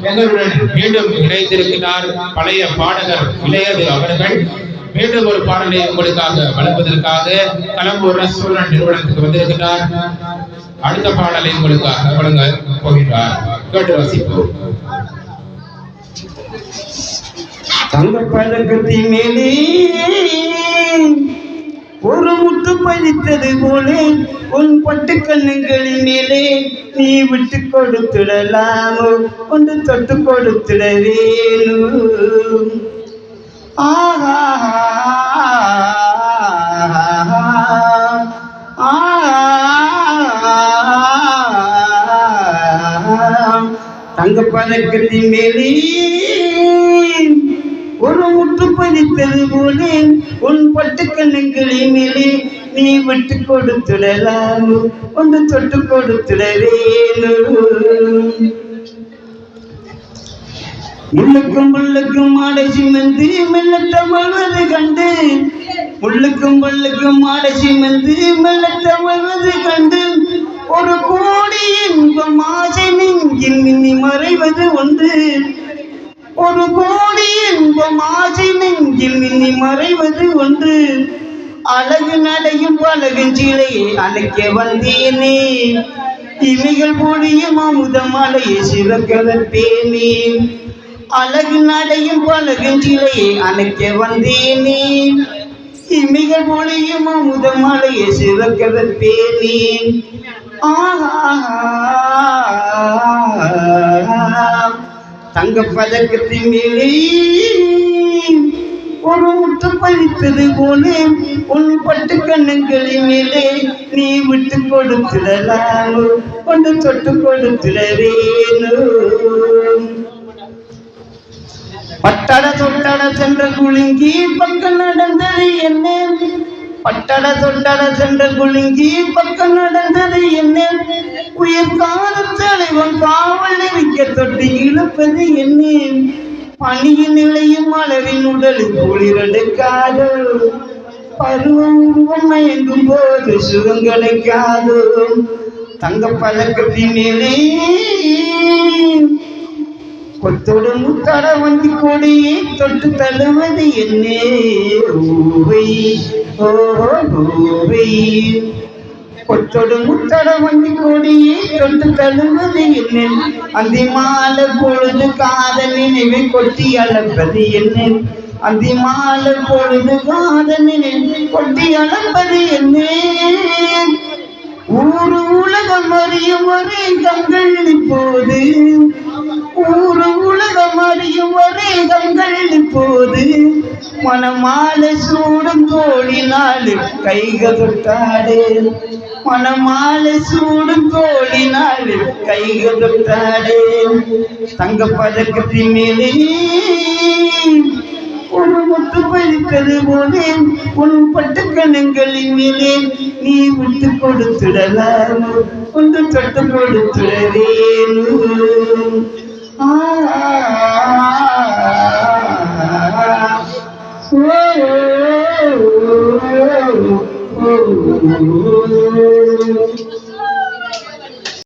எங்களுடன் மீண்டும் இணைந்திருக்கிறார் பழைய பாடகர் இளையது அவர்கள். மீண்டும் ஒரு பாடலை உங்களுக்காக வழங்குவதற்காக கலம்பூர் ரெஸ்டாரண்ட் நிறுவனத்துக்கு வந்திருக்கிறார். அடுத்த பாடலை உங்களுக்காக வழங்க போகிறார் கேட்டு ரசிப்போம் தங்க பழக்கத்தின் மேலே முத்து பதித்தது போலே உன் பட்டு கண்ணுங்களின் மேலே நீ விட்டு கொடுத்துடலாமோ? ஒன்று தொட்டு கொடுத்துட வேணும் ஆஹா. தங்க பதக்கத்தின் மேலே ஒரு முட்டு பதித்தது போலே உன் பட்டு கண்ணுங்களின் மேலே நீ விட்டு கொடுத்துடலாம்? ஒன்று தொட்டு கொடுத்துட வேணும் முள்ளுக்கும் முள்ளுக்கும் ஆடை சிமந்து மெல்ல தமிழ்வது கண்டு. முள்ளுக்கும் முள்ளுக்கும் ஆடை சிமந்து மெல்ல தமிழ்வது கண்டு. ஒரு கோடி இன்பம் ஆசை நெஞ்சில் மின்னி மறைவது ஒன்று. ஒரு கோடி இன்பம் ஆசை நெஞ்சில் மின்னி மறைவது ஒன்று. அழகு நடையும் பழகும் சிலையை அழைக்க வந்தேனே. இமைகள் போடிய அமுத மலையை சிவக்கலப்பேனே அழகு நடையும் பழகும் சிலையை அணைக்க வந்தேனே. இமைகள் போடிய அமுத மலையை சிவக்கலப்பேனே ஆஹா. தங்க பதக்கத்தின் மேலே ஒரு முட்டு பதித்தது போல உன் பட்டு கண்ணுங்களின் மேலே நீ விட்டு கொடுத்துடலாம் கொண்டு தொட்டு கொடுத்துடவேனு பட்டட தொட்டட சென்ற குலுங்கி பக்கம் நடந்தது என்ன? பட்டட தொட்டட சென்ற குலுங்கி பக்கம் நடந்தது என்ன? உயிர் காலத்தலைவன் காவல் நிற்க தொட்டு இழுப்பது என்ன? பணியின் நிலையும் அளவின் உடலில் குளிரெடுக்காதோ பருவம் உருவம் மயங்கும் போது சுகம் கிடைக்காதோ தங்க பழக்கத்தின் மேலே கொத்தோடு முத்தட வந்து கொடி தொட்டு தழுவது என்னே. ஊவை ஓவை. ஊவை கொத்தோடு முத்தட வண்டி கொடியே தொட்டு தழுவது என்ன அந்தி மாலை பொழுது காதல் நினைவை கொட்டி அளப்பது என்ன அந்தி மாலை பொழுது காதல் நினைவை கொட்டி அளப்பது என்ன ஊரு உலகம் அறியும் ஒரே கண்கள் இப்போது. ஊரு உலகம் அறியும் ஒரே கண்கள் இப்போது. மனமாலை சூடும் தோழினாலு கைக தொட்டாடு மனமாலை சூடும் தோழினாலு கைக தொட்டாடு தங்க பதக்கத்தின் மேலே ஒரு முத்து பதித்தது போலே உன் பட்டு கணங்களின் மேலே நீ விட்டு கொடுத்துடலாம். ஒன்று தொட்டு கொடுத்துடவேனும் Oh,